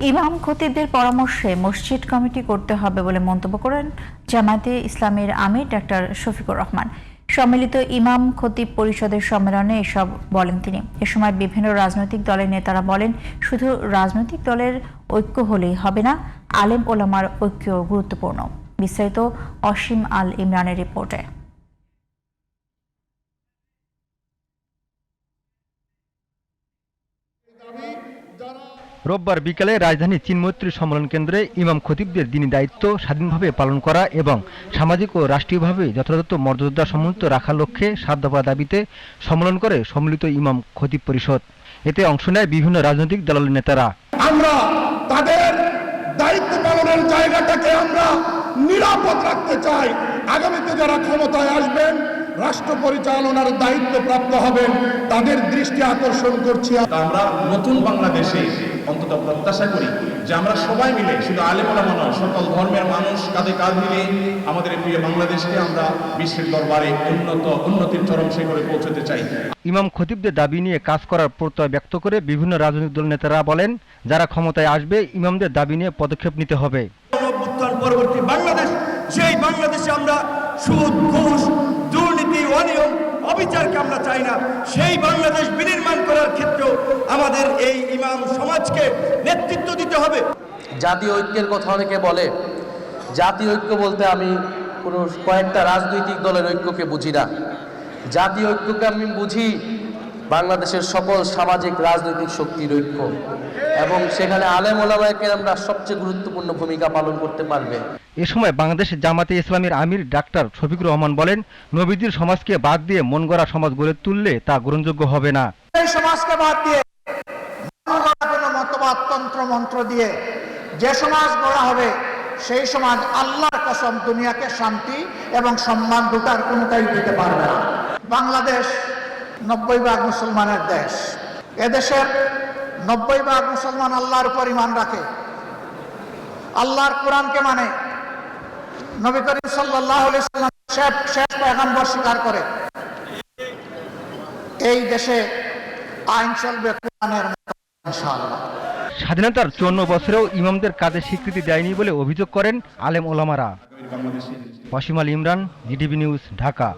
ইমাম খতিবদের পরামর্শে মসজিদ কমিটি করতে হবে বলে মন্তব্য করেন জামায়াতে ইসলামের আমির ডাক্তার শফিকুর রহমান। সম্মিলিত ইমাম খতিব পরিষদের সম্মেলনে এসব বলেন তিনি। এ সময় বিভিন্ন রাজনৈতিক দলের নেতারা বলেন, শুধু রাজনৈতিক দলের ঐক্য হলেই হবে না, আলেম ওলামার ঐক্য গুরুত্বপূর্ণ। বিস্তারিত অসীম আল ইমরানের রিপোর্টে। রোববার বিকেলে রাজধানী চিনমৈত্রী সম্মেলন কেন্দ্রে ইমাম খতিবদের দিনী দায়িত্ব স্বাধীনভাবে পালন করা এবং সামাজিক ও রাষ্ট্রীয়ভাবে যথাযথ মর্যাদা সমুন্নত রাখার লক্ষ্যে সাত দফা দাবিতে সম্মেলন করে সম্মিলিত ইমাম খতিব পরিষদ। এতে অংশ নেয় বিভিন্ন রাজনৈতিক দলের নেতারা। আমরা তাদের দায়িত্ব পালনের জায়গাটাকে আমরা নিরাপদ রাখতে চাই। আগামীতে যারা ক্ষমতায় আসবেন রাষ্ট্র পরিচালনার দায়িত্ব প্রাপ্ত হবেন তাদের দৃষ্টি আকর্ষণ করছি আমরা নতুন বাংলাদেশে অন্তত প্রত্যাশা করি যে আমরা সবাই মিলে শুধু আলেমোলামা নয় সকল ধর্মের মানুষ কাঁধে কাঁধ মিলে আমাদের প্রিয় বাংলাদেশকে আমরা বিশ্বের দরবারে উন্নত উন্নতির চরম শিখরে পৌঁছতে চাই। ইমাম খতিবদের দাবি নিয়ে কাজ করার প্রত্যয় ব্যক্ত করে বিভিন্ন রাজনৈতিক দল নেতারা বলেন যারা ক্ষমতায় আসবে ইমামদের দাবি নিয়ে পদক্ষেপ নিতে হবে। পরবর্তী বাংলাদেশ সেই বাংলাদেশে আমরা সুদ ঘুষ অনিয়ম অবিচারকে আমরা চাই না। সেই বাংলাদেশ বিনির্মাণ করার ক্ষেত্রেও আমাদের এই ইমাম সমাজকে নেতৃত্ব দিতে হবে। জাতীয় ঐক্যের কথা অনেকে বলে, জাতীয় ঐক্য বলতে আমি কোনো কয়েকটা রাজনৈতিক দলের ঐক্যকে বুঝি না। জাতীয় ঐক্যকে আমি বুঝি বাংলাদেশের সকল সামাজিক রাজনৈতিক শক্তির ঐক্য। এবং সেখানে আলেম ওলামায়কে আমরা সবচেয়ে গুরুত্বপূর্ণ ভূমিকা পালন করতে পারবে। এ সময় বাংলাদেশ জামাতে ইসলামের আমির ডাক্তার শফিকুর রহমান বলেন নবীজির সমাজকে বাদ দিয়ে মন গড়া সমাজ গড়ে তুললে তা গ্রহণযোগ্য হবে না। এই সমাজকে বাদ দিয়ে কোনো মতবাদ তন্ত্র মন্ত্র দিয়ে যে সমাজ গড়া হবে সেই সমাজ আল্লাহর কসম দুনিয়াকে শান্তি এবং সম্মান দুটার কোনোটাই দিতে পারবে না। বাংলাদেশ নব্বই ভাগ মুসলমানের দেশ। এদেশের নব্বই ভাগ মুসলমান আল্লাহর উপর ইমান রাখে। আল্লাহর কোরআনকে মানে নবী করিম সাল্লাহ সাল্লাম শেষ পেগাম্বর স্বীকার করে। এই দেশে আইন চলবে কোরআনের ইনশাআল্লাহ। স্বাধীনতার চুয়ান্ন বছরেও ইমামদের কাজে স্বীকৃতি দেয়নি বলে অভিযোগ করেন আলেম ওলামারা। Wasim Al Imran GTV news Dhaka.